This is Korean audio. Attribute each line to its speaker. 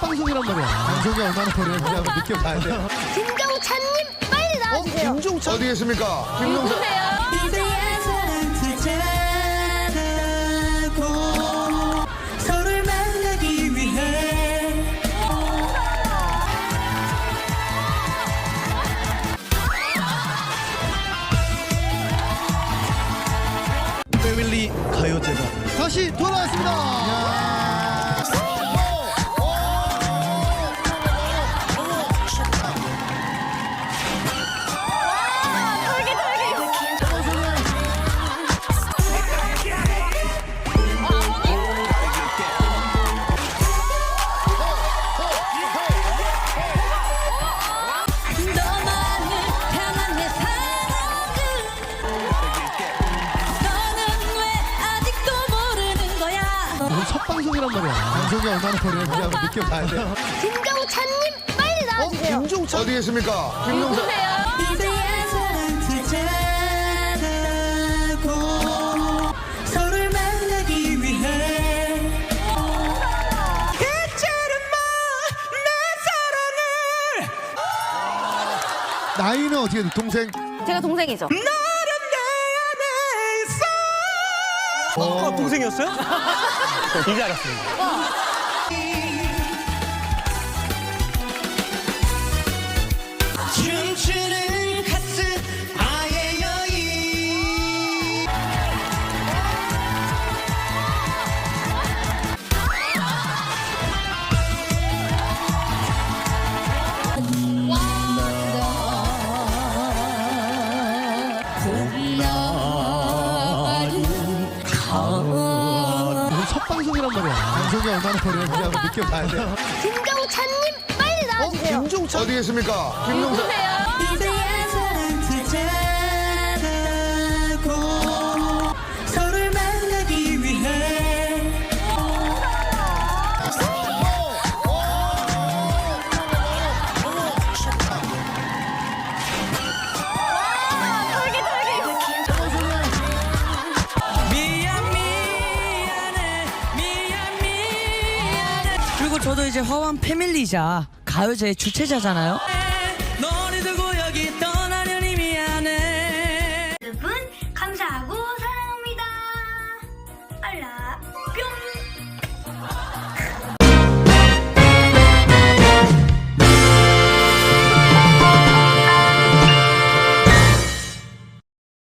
Speaker 1: 방송이 얼마나 오래는지 한번 느껴봐야 돼요.
Speaker 2: 김경찬님 빨리 나와주세요.
Speaker 1: 김종찬 어디 계십니까? 김종찬.
Speaker 3: 패밀리 가요제가
Speaker 1: 다시 돌아왔습니다. 첫 방송이란 말이야. 방송이 얼마나 오래는지 한번 느껴봐야 돼요.
Speaker 2: 김경찬님 빨리 나와주세요.
Speaker 1: 김종찬 어디 계십니까? 김종찬.
Speaker 4: 사랑을
Speaker 1: 나이는 어떻게 돼? 동생?
Speaker 2: 제가 동생이죠.
Speaker 4: 어
Speaker 3: 어, 동생이었어요? 이제 알았습니다.
Speaker 1: 방송이란 말이야. 방송이 얼마나 오래는지 한번 느껴봐야 돼요.
Speaker 2: 김경찬님 빨리 나와주세요.
Speaker 1: 김종찬 어디 계십니까? 김종찬.
Speaker 2: 누구세요?
Speaker 4: 사
Speaker 5: 그리고 저도 이제 허원 패밀리자 가요제의 주최자잖아요